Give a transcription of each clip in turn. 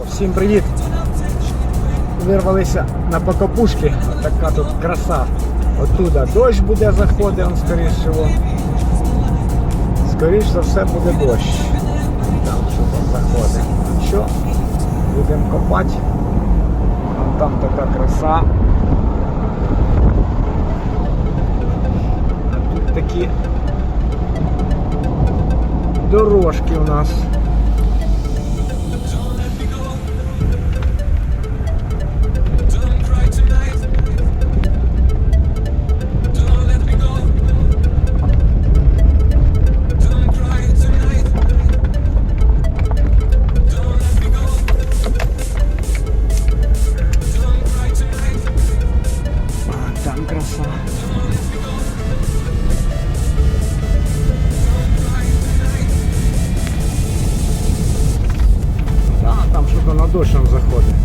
Всім привіт! Вирвалися на Покопушки. Така тут краса. Оттуда дощ буде заходити, он скоріш всього. Скоріш за все буде дощ. Там що там заходить. Що? Будемо копати. Вон там така краса. Тут такі дорожки у нас. там що-то на дощ он заходить.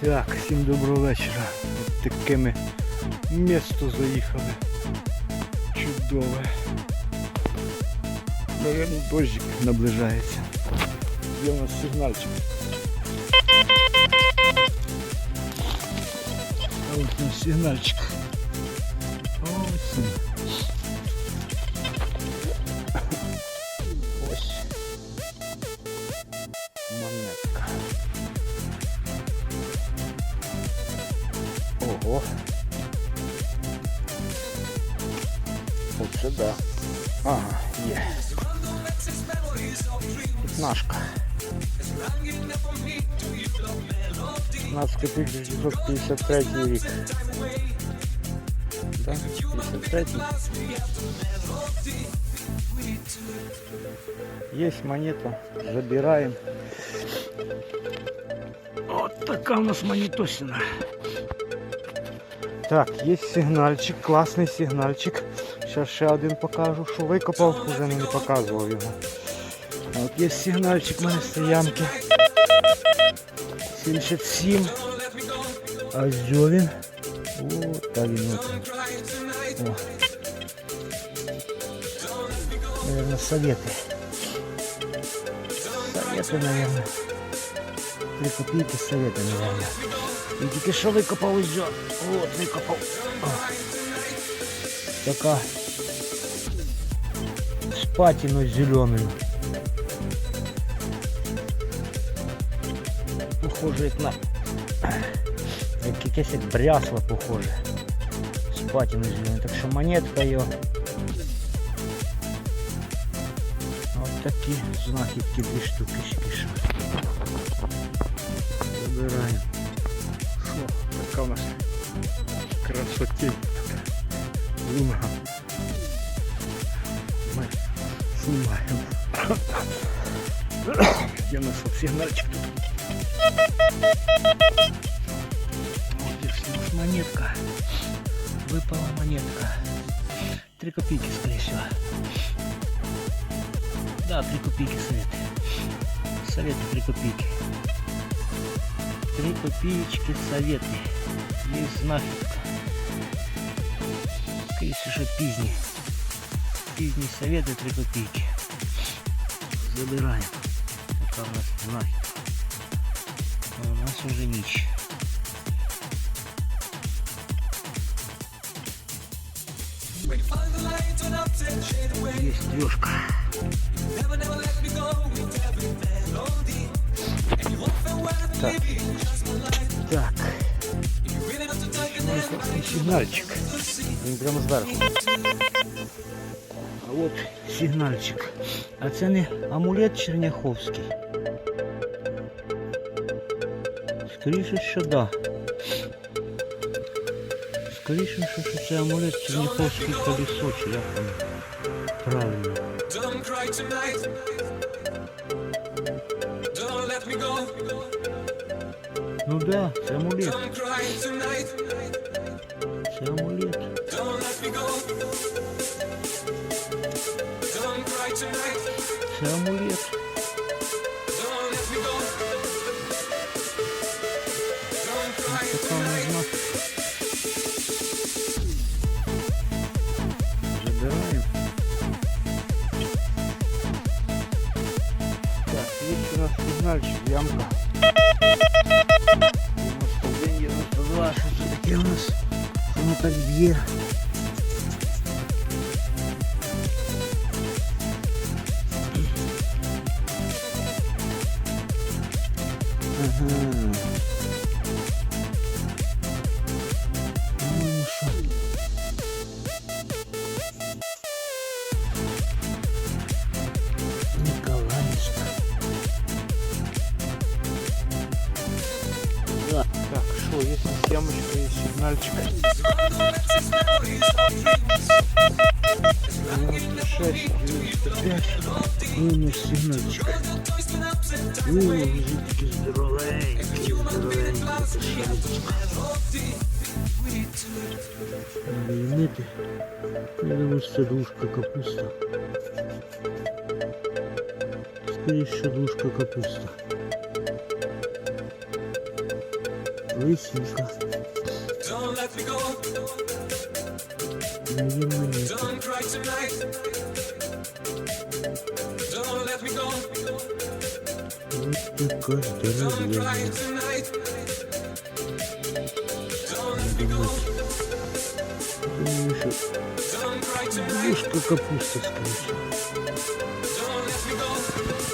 Так, всім доброго вечора. От таке ми місто заїхали. Чудове. Наверное, дощик наближається. Є у нас сигнальчик. А вот наш сигнальчик. Пятнашка. 15 1953 рік. Да? 53 Есть монета, забираем. Вот такая у нас монетосина. Так, есть сигнальчик, классный сигнальчик. Сейчас ще один покажу, що викопав, вже не показував його. От є сигнальчик в мене з ямки. 77. А що він? О, та він от. він. О. Наверное, советы. Советы, наверное. Три копейки советы, наверное. І тільки що викопав ось. що. От, викопав. О. Така з патиною зеленою. Похоже як на як якесь як брясло похоже. З патиною зеленою. Так що монетка його. От такі знахідки дві штуки ще пішли. Забираємо. Що, така у нас красотень. Луна. Мы снимаем. Где у нас вот сигнальчик тут? Нас монетка. Выпала монетка. Три копейки, скорее всего. Да, три копейки советы. Советы три копейки. Три копеечки советы. Есть знахідка. Если что пизни. Пизни советы 3 копейки. Забираем. Пока у нас знахідка. Уже ніч. Есть трешка. Так. Так. Сигнальчик. Прямо зверху. А от сигнальчик. А це не амулет Черняховський. Скоріше, що да. Скоріше, що, що це амулет Черняховський колесо, чи як воно правильно. Ну да, це амулет. Це амулет. Це амулет. Воно нет. Don't cry tonight. Don't let me go. Вот така Don't Don't cry tonight. душка капуста, скоріше. Don't let me go.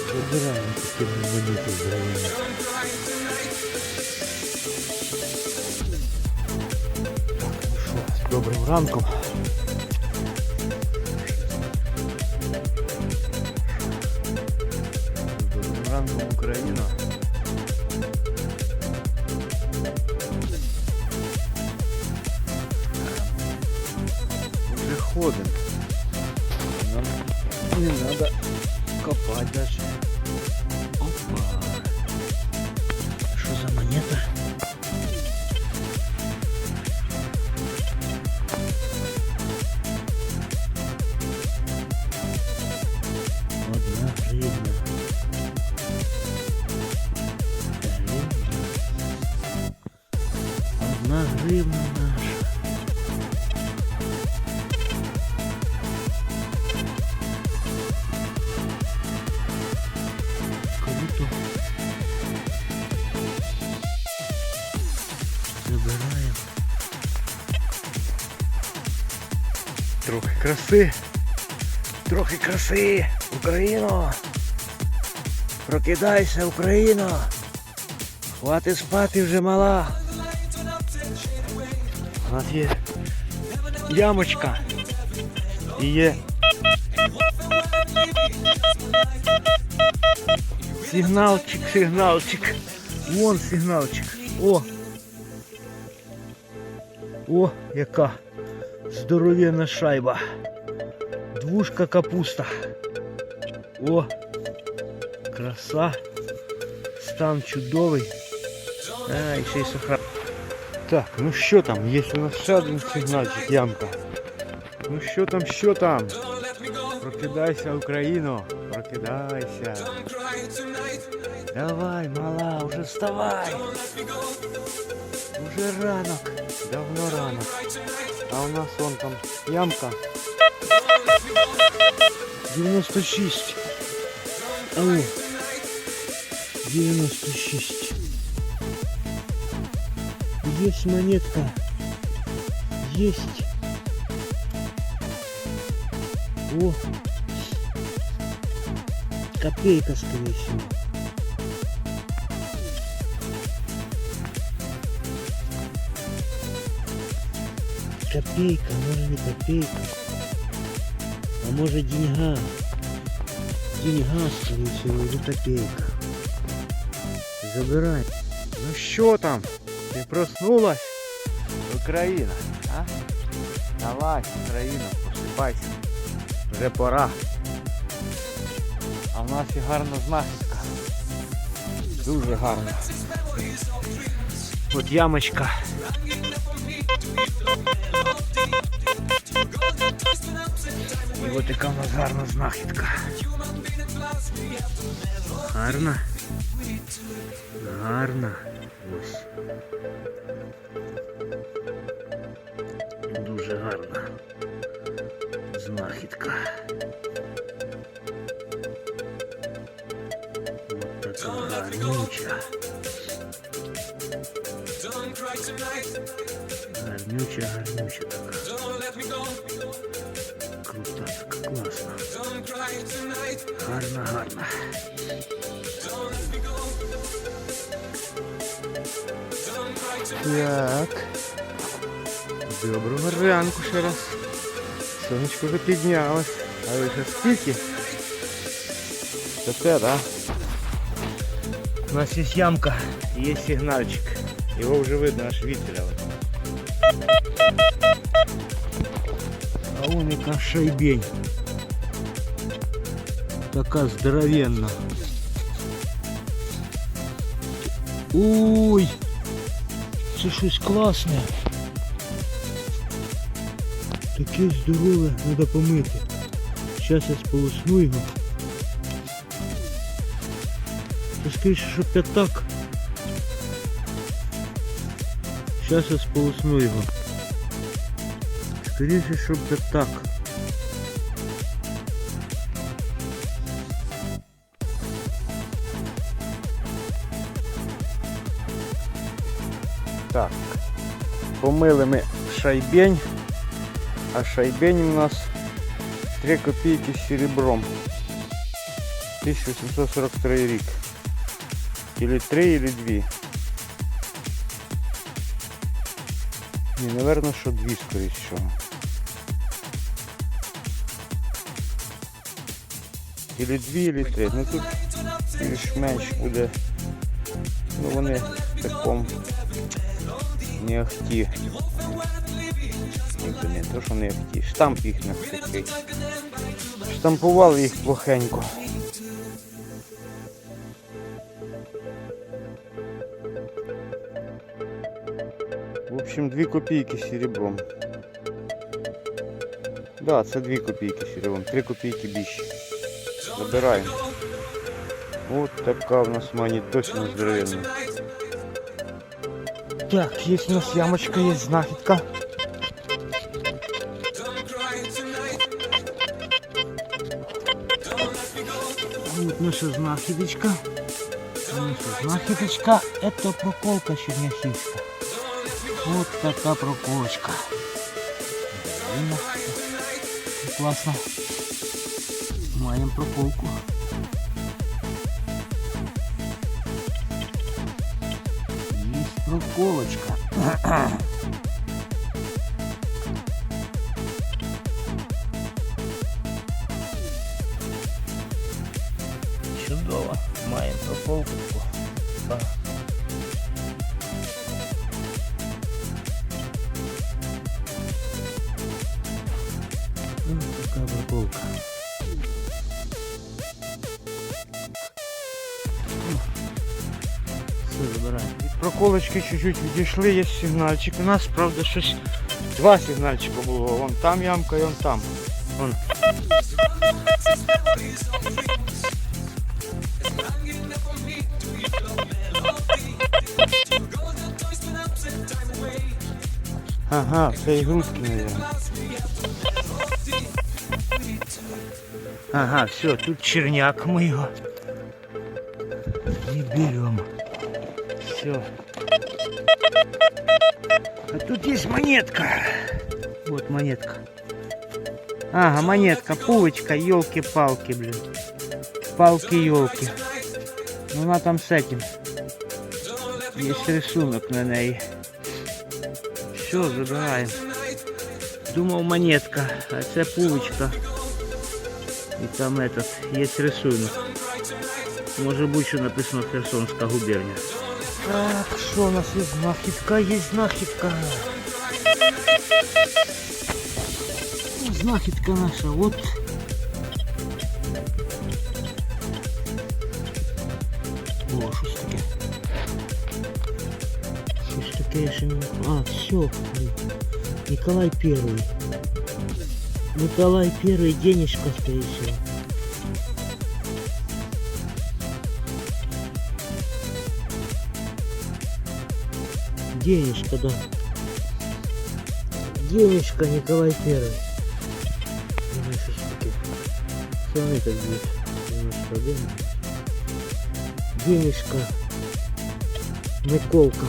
Забираємо такі монети здоровенні. Don't cry tonight. Що, з добрим ранком. Уже ходим. Нам не надо копать даже. Краси. Трохи краси. Україно. Прокидайся, Україно! Хватить спати вже мала. У нас є ямочка. І є сигналчик, сигналчик. Вон сигналчик. О! О, яка здоровенна шайба. Двушка капуста. О! Краса. Стан чудовий. А, і ще й сухра. Так, ну що там? Є у нас ще один сигнальчик, ямка. Ну що там, що там? Don't let me go. Прокидайся, Україно! Прокидайся! Don't cry tonight. Давай, мала, уже вставай! Don't let me go. Уже ранок! Давно ранок. Cry tonight. А у нас вон там ямка. 96. Алло. 96. Есть монетка. Есть. О. Копейка, скорее всего. Копейка, может не копейка. А может деньга. Деньга, скорее или копейка. Забирай. Ну що там? Ти проснулась? Україна, а? Давай, Україна, просипайся. Вже пора. А в нас і гарна знахідка. Дуже гарна. От ямочка. І от яка в нас гарна знахідка. Гарна. Гарна. Так. Доброго ранку ще раз. Сонечко вже піднялось. А ви ще скільки? Це те, да? У нас є ямка, і є сигнальчик. Його вже видно аж вітеля. А вон яка шайбень. Така здоровенна. Ой! Це щось класне. Таке здорове, треба помити. Зараз я сполосну його. Скоріше, що п'ятак. Зараз я сполосну його. Скоріше, що п'ятак. Помили ми шайбень. А шайбень у нас 3 копійки з серебром. 1843 рік. Или 3, или 2. Ні, наверное, що 2 скоріше всього. Или 2, или 3. Ну тут більш-менш буде. Ну вони в такому не ахті. Ніби не то, що не ахті. Штамп їх не такий. Штампували їх плохенько. В общем, 2 копійки серебром. Да, це 2 копійки серебром, 3 копійки більше. Забираємо. Вот така в нас монеточна здоровенна. Так, есть у нас ямочка, есть знахідка. Don't cry tonight. Don't let me go. Вот наша знахідочка. Наша знахідочка. Это проколка черняхівська. Вот така проколочка. Видно? Класно. Маємо проколку. Есть Від проколочки чуть-чуть відійшли, є сигнальчик. У нас, правда, щось два сигнальчика було. Вон там ямка і вон там. Вон. Ага, це ігрушки, наверное. Ага, все, тут черняк мы его не берем. Все. А тут есть монетка. Вот монетка. Ага, монетка, пулочка, елки-палки, блин. Палки-елки. Ну она там с этим. Есть рисунок на ней. Все, забираем. Думал монетка, а це пулочка. І там этот, есть рисунок. Може бути, що написано Херсонська губернія. Так, що у нас є знахідка, є знахідка. Ну, Знахідка наша, от. О, щось таке. Щось таке я ще не... А, все. Николай Первый. Николай Первый денежка, скорее всего. Денежка, да. Денежка Николай Первый. Смотри, как будет. 91. Денежка. Миколка.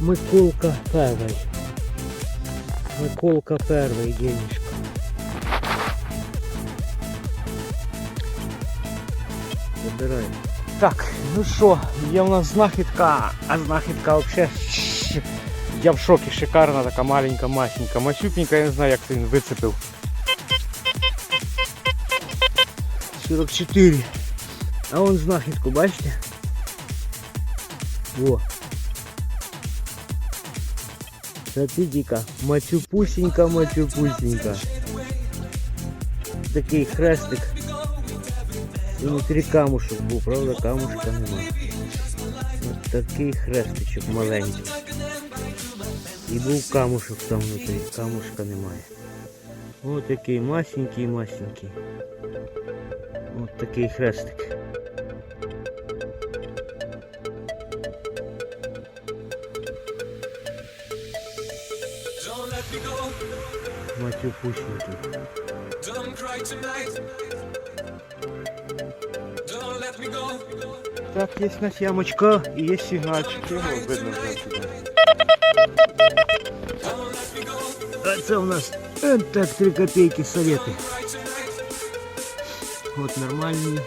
Миколка перший. Миколка перший, денежка. Забирай. Так, ну що, є в нас знахідка, а знахідка взагалі. Я в шокі, шикарна така маленька, масенька, масюпенька, я не знаю, як це він вицепив. 44. А он знахідку, бачите? Во. Смотрите-ка, мачупусенька, мачупусенька. Такий хрестик. І внутрі камушок був, правда, камушка нема. От такий хрестичок маленький. І був камушок там внутрі, камушка немає. Ось такий масенький, масенький. Ось такий хрестик. Don't let Так, є у нас ямочка і є сигнальчик. Його видно вже сюди. don't let me go, А це у нас е, так 3 копейки советы. cry tonight. Вот нормальный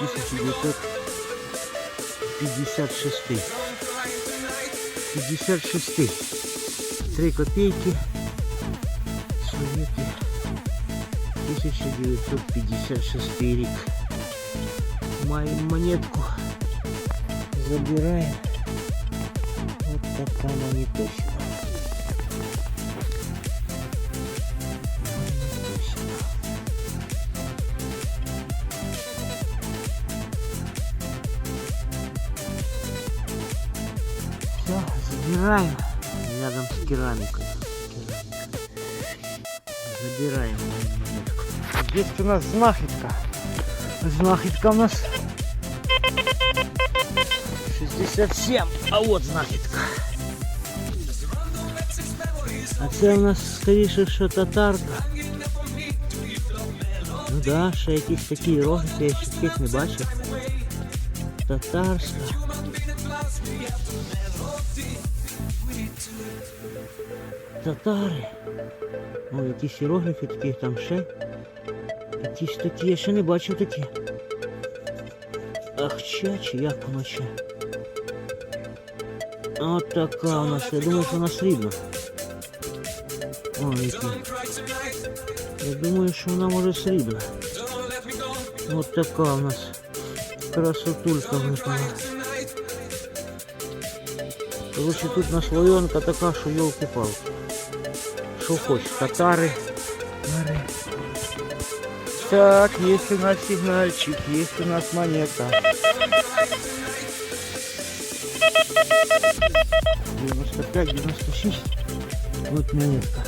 1956. 56. 3 копейки. Советы. 1956 рік. Маємо монетку. Забираем. Вот така монеточка. Монеточка. Все, забираем. Рядом с керамикой. Забираем монетку. Здесь у нас знахідка. Знахідка у нас 67. А от знахідка. А це у нас скоріше, що татарка. Ну да, ще якісь такі рогики, я ще таких не бачив. Татарська. Татари. О, якісь іерогліфи такі там ще. Якісь такі, я ще не бачив такі. Ах, че, чи як воно ще? От така у нас, я думаю, що вона срібна. О, які. Я думаю, що вона може срібна. От така у нас красотулька випала. Короче, тут наслоєнка така, що йолки-палки. Що хоч, татари. Тари. Так, есть у нас сигнальчик, есть у нас монета. 95-96. Вот монетка.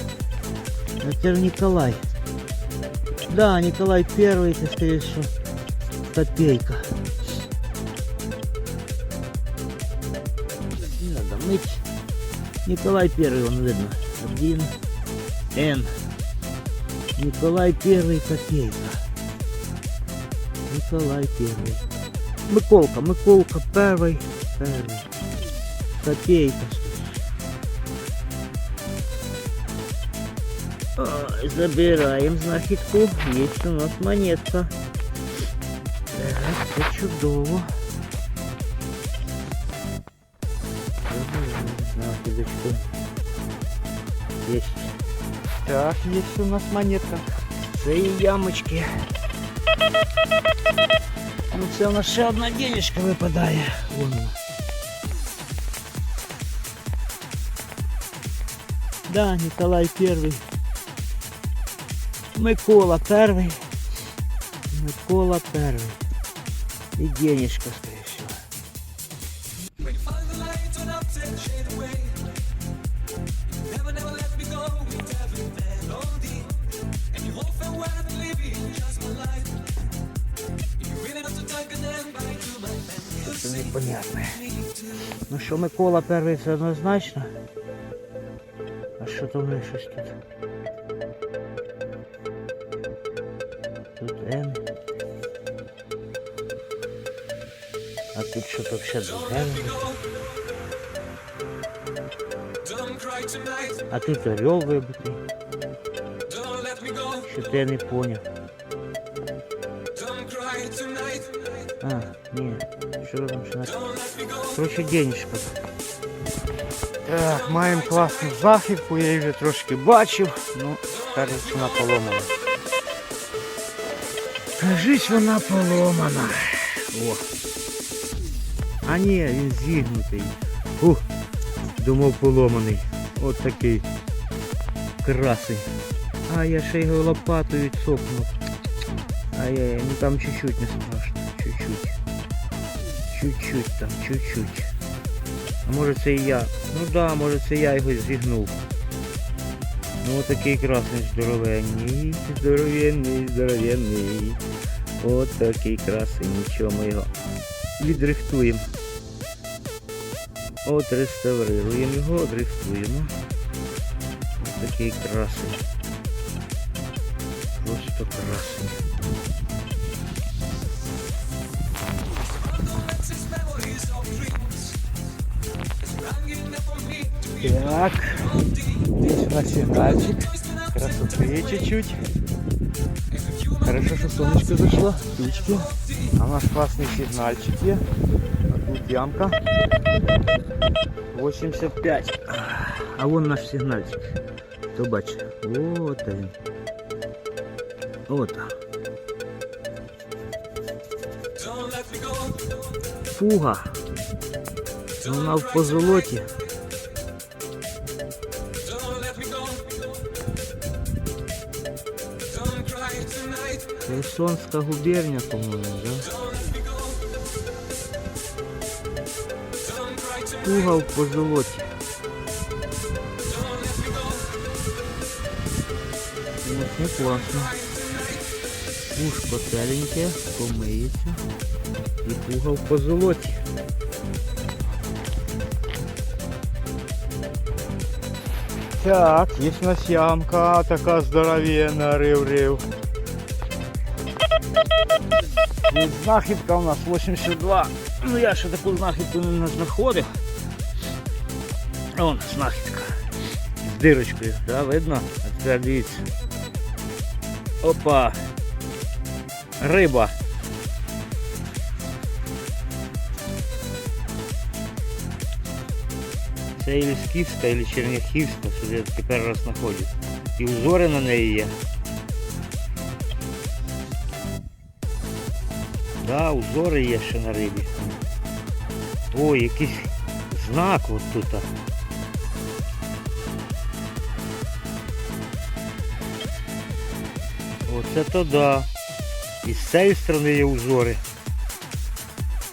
Это Николай. Да, Николай Первый, это скорее всего копейка. Не надо мыть. Николай Первый, он видно. Один. Н. Николай Первый копейка. Николай Первый. Миколка, Миколка Первый. Первый. Копейка. Ой, забираем знахідку. Есть у нас монетка. Так, це чудово. Забираем знахідочку. Есть. Так, есть у нас монетка. Це і ямочки. Ну це у нас ще одна денежка випадає. Вон вона. Да, Николай Первый. Микола первый. Микола первый. И денежка, скорее всего. Це непонятно. Ну що Микола первый це однозначно. А що там щось тут? Тут Н. А тут що то ще друге. Don't cry tonight. А тут орел вибитий. Don't let me go. Що то я не поняв. Don't cry tonight. А, ні. Що там ще на... Don't let me go. Короче, денежка. Так, маємо класну західку, я її вже трошки бачив. Ну, кажуть, вона поломана. Кажись, вона поломана. О. А ні, він зігнутий. Ух, думав поломаний. От такий красий. А я ще його лопатою цокнув. Ай-яй, ну там чуть-чуть не страшно. Чуть-чуть. Чуть-чуть там, чуть-чуть. А може це і я. Ну да, може це я його зігнув. Ну отакий красний здоровенний, здоровенний, здоровенний. От такий красень, нічого ми його відрихтуємо. От реставрируємо його, одрихтуємо. Ось такий красень. Просто красень. Так, здесь у нас сигнальчик. Красоты чуть-чуть. Хорошо, что солнышко зашло. Птички. А у нас классный сигнальчик є. А тут ямка. 85. А вон наш сигнальчик. Хто бачить? Вот він. От. Don't let me go. Фуга. Вона в позолоті. Херсонская губерня, по-моему, да? Пугал по золоте. Вот не классно. Пушка целенькая, помиється. І пугал позолоті. Так, есть у нас ямка така здоровенная, рив-рив. Знахідка у нас 82. Ну я ще таку знахідку не знаходив. Вон знахідка. З дирочкою, да, видно? А тепер дивіться. Опа. Риба. Це і Лісківська, і Черняхівська, що я тепер раз знаходжу. І узори на неї є. Да, узори є ще на рибі. О, якийсь знак от тут. Оце то да. І з цієї сторони є узори.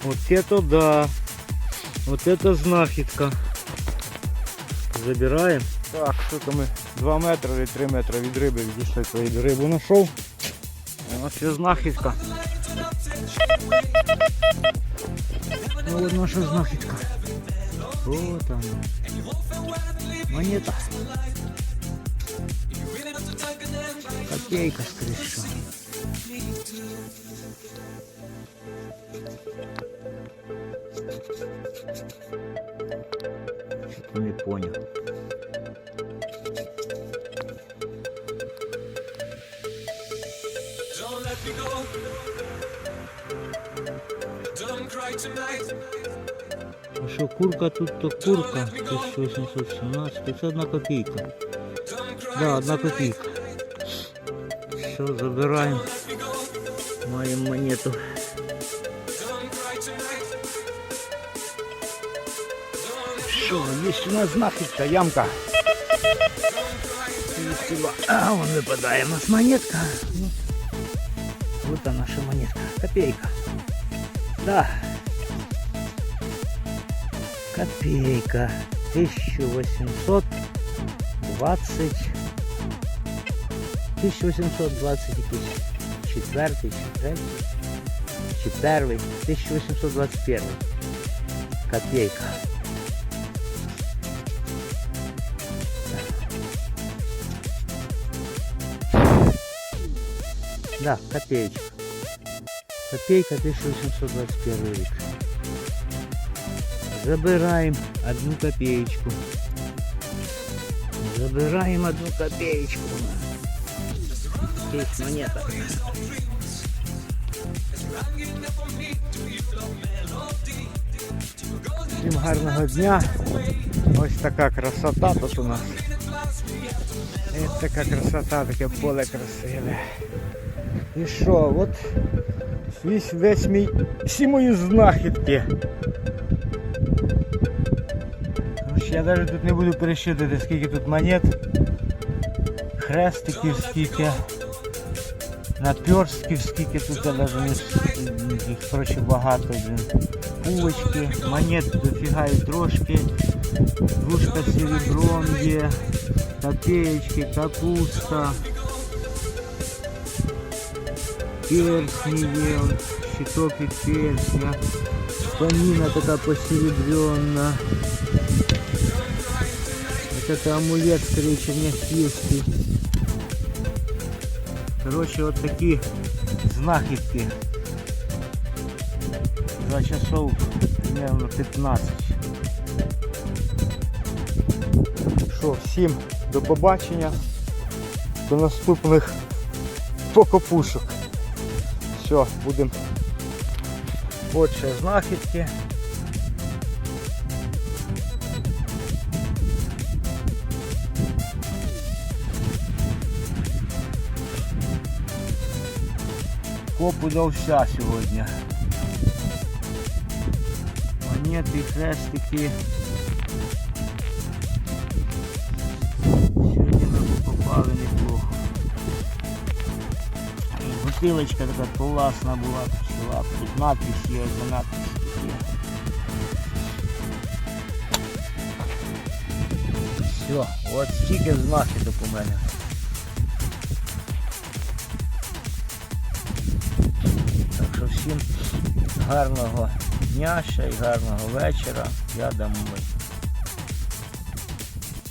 Оце то да. От это знахідка. Забираємо. Так, тут ми 2 метри чи 3 метри від риби відійшли, то і рибу знайшов. Ось є знахідка. Ну от наша знахідка. О, там. Монета. Копейка, що. Что-то не понял. Don't let me go. Don't cry tonight. А що курка тут то курка 1817, це одна копійка. Don't cry Да, одна tonight. копійка. Все, забираємо. Маємо монету. Don't cry tonight. Що, є у нас знахідка, ямка. А, вон випадає у нас монетка. Ну, вот она наша монетка. Копейка. Да. Копейка. 1820. 1820 якийсь четвертий, чи третій, чи перший. 1821. Копейка. Да, копеечка. Копейка 1821 рік. Забираем одну копеечку. Забираем одну копеечку. Здесь монета. Всім гарного дня. Ось така красота тут у нас. Ось така красота, таке поле красиве. І що, от весь, весь мій, всі мої знахідки. Я навіть тут не буду пересчитувати, скільки тут монет. Хрестиків скільки. Наперстків скільки тут я навіть їх коротше багато. блін. Пулочки, монет дофіга і трошки. Двушка серебром є, копеечки, капуста. Персні є, он, щиток від персня. Паніна така посеребренна. Вот это амулет, скорее черняхівський. Короче, вот такі знахідки. За часов примерно 15. Що, всім до побачення. До наступних покопушок. Все, будемо. От ще знахідки. Коп удався сьогодні. Монети, хрестики. І Бутилочка така класна була. Тут надпись є, за надпись. Все, от стільки знахідок у мене. Так що всім гарного дня ще й гарного вечора. Я домой.